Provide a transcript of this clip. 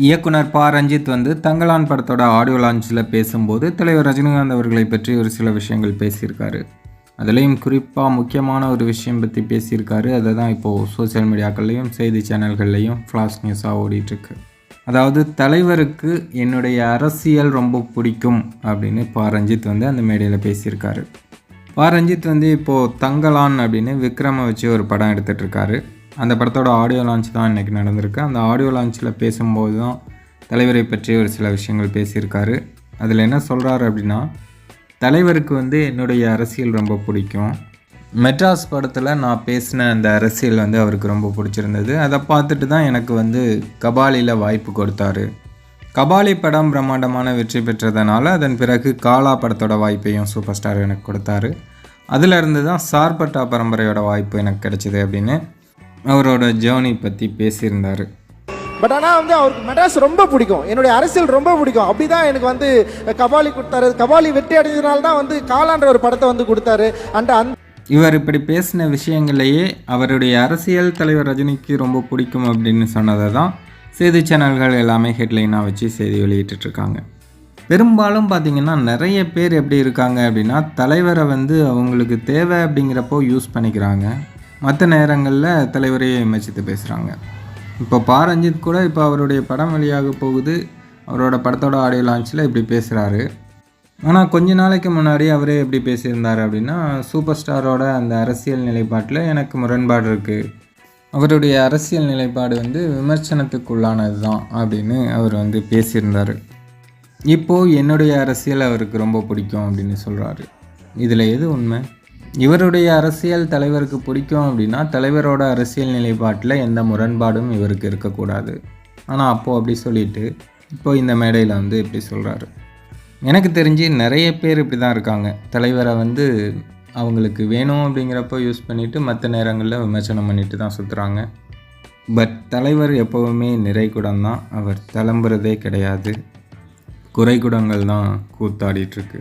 இயக்குனர் ப ரஞ்சித் வந்து தங்கலான் படத்தோட ஆடியோ லான்ச்சில் பேசும்போது தலைவர் ரஜினிகாந்த் அவர்களை பற்றி ஒரு சில விஷயங்கள் பேசியிருக்காரு. அதுலேயும் குறிப்பாக முக்கியமான ஒரு விஷயம் பற்றி பேசியிருக்காரு. அதை தான் இப்போது சோஷியல் மீடியாக்கள்லேயும் செய்தி சேனல்கள்லேயும் ஃப்ளாஷ் நியூஸாக ஓடிட்டுருக்கு. அதாவது தலைவருக்கு என்னுடைய அரசியல் ரொம்ப பிடிக்கும் அப்படின்னு ப ரஞ்சித் வந்து அந்த மேடையில் பேசியிருக்காரு. ப ரஞ்சித் வந்து இப்போது தங்கலான் அப்படின்னு விக்ரமை வச்சு ஒரு படம் எடுத்துகிட்டு இருக்காரு. அந்த படத்தோட ஆடியோ லான்ச் தான் இன்றைக்கி நடந்திருக்கு. அந்த ஆடியோ லான்ச்சில் பேசும்போது தான் தலைவரை பற்றி ஒரு சில விஷயங்கள் பேசியிருக்காரு. அதில் என்ன சொல்கிறாரு அப்படின்னா தலைவருக்கு வந்து என்னுடைய அரசியல் ரொம்ப பிடிக்கும். மெட்ராஸ் படத்தில் நான் பேசின அந்த அரசியல் வந்து அவருக்கு ரொம்ப பிடிச்சிருந்தது. அதை பார்த்துட்டு தான் எனக்கு வந்து கபாலியில் வாய்ப்பு கொடுத்தாரு. கபாலி படம் பிரம்மாண்டமான வெற்றி பெற்றதுனால அதன் பிறகு காலா படத்தோட வாய்ப்பையும் சூப்பர் ஸ்டார் எனக்கு கொடுத்தாரு. அதிலிருந்து தான் சார்பட்டா பரம்பரையோட வாய்ப்பு எனக்கு கிடைச்சிது அப்படின்னு அவரோட ஜேர்னி பற்றி பேசியிருந்தார். பட் ஆனால் வந்து அவருக்கு மெட்ராஸ் ரொம்ப பிடிக்கும். என்னுடைய அரசியல் ரொம்ப பிடிக்கும். அப்படி தான் எனக்கு வந்து கபாலி கொடுத்தாரு. கபாலி வெற்றி அடைஞ்சதுனால தான் வந்து காலான்ற ஒரு படத்தை வந்து கொடுத்தாரு. அண்ட் அந்த இவர் இப்படி பேசின விஷயங்களையே அவருடைய அரசியல் தலைவர் ரஜினிக்கு ரொம்ப பிடிக்கும் அப்படின்னு சொன்னதை தான் செய்தி சேனல்கள் எல்லாமே ஹெட்லைனாக வச்சு செய்தி வெளியிட்டுருக்காங்க பெரும்பாலும் பார்த்திங்கன்னா நிறைய பேர் எப்படி இருக்காங்க அப்படின்னா தலைவரை வந்து அவங்களுக்கு தேவை அப்படிங்கிறப்போ யூஸ் பண்ணிக்கிறாங்க. மற்ற நேரங்களில் தலைவரையே விமர்சித்து பேசுகிறாங்க இப்போ பா ரஞ்சித் கூட இப்போ அவருடைய படம் வெளியாக போகுது. அவரோட படத்தோட ஆடியோ லான்ச்சில் இப்படி பேசுகிறாரு ஆனால் கொஞ்ச நாளைக்கு முன்னாடி அவரே எப்படி பேசியிருந்தார் அப்படின்னா சூப்பர் ஸ்டாரோட அந்த அரசியல் நிலைப்பாட்டில் எனக்கு முரண்பாடு இருக்குது அவருடைய அரசியல் நிலைப்பாடு வந்து விமர்சனத்துக்குள்ளானது தான் அப்படின்னு அவர் வந்து பேசியிருந்தார். இப்போது என்னுடைய அரசியல் அவருக்கு ரொம்ப பிடிக்கும் அப்படின்னு சொல்கிறாரு இதில் எது உண்மை? இவருடைய அரசியல் தலைவருக்கு பிடிக்கும் அப்படின்னா தலைவரோட அரசியல் நிலைப்பாட்டில் எந்த முரண்பாடும் இவருக்கு இருக்கக்கூடாது. ஆனால் அப்போது அப்படி சொல்லிட்டு இப்போ இந்த மேடையில் வந்து இப்படி சொல்கிறாரு எனக்கு தெரிஞ்சு நிறைய பேர் இப்படி தான் இருக்காங்க. தலைவரை வந்து அவங்களுக்கு வேணும் அப்படிங்கிறப்போ யூஸ் பண்ணிவிட்டு மற்ற நேரங்களில் விமர்சனம் பண்ணிட்டு தான் சுற்றுறாங்க பட் தலைவர் எப்போவுமே நிறைகுடம் தான். அவர் கிளம்புறதே கிடையாது. குறைகுடங்கள் தான் கூத்தாடிட்டுருக்கு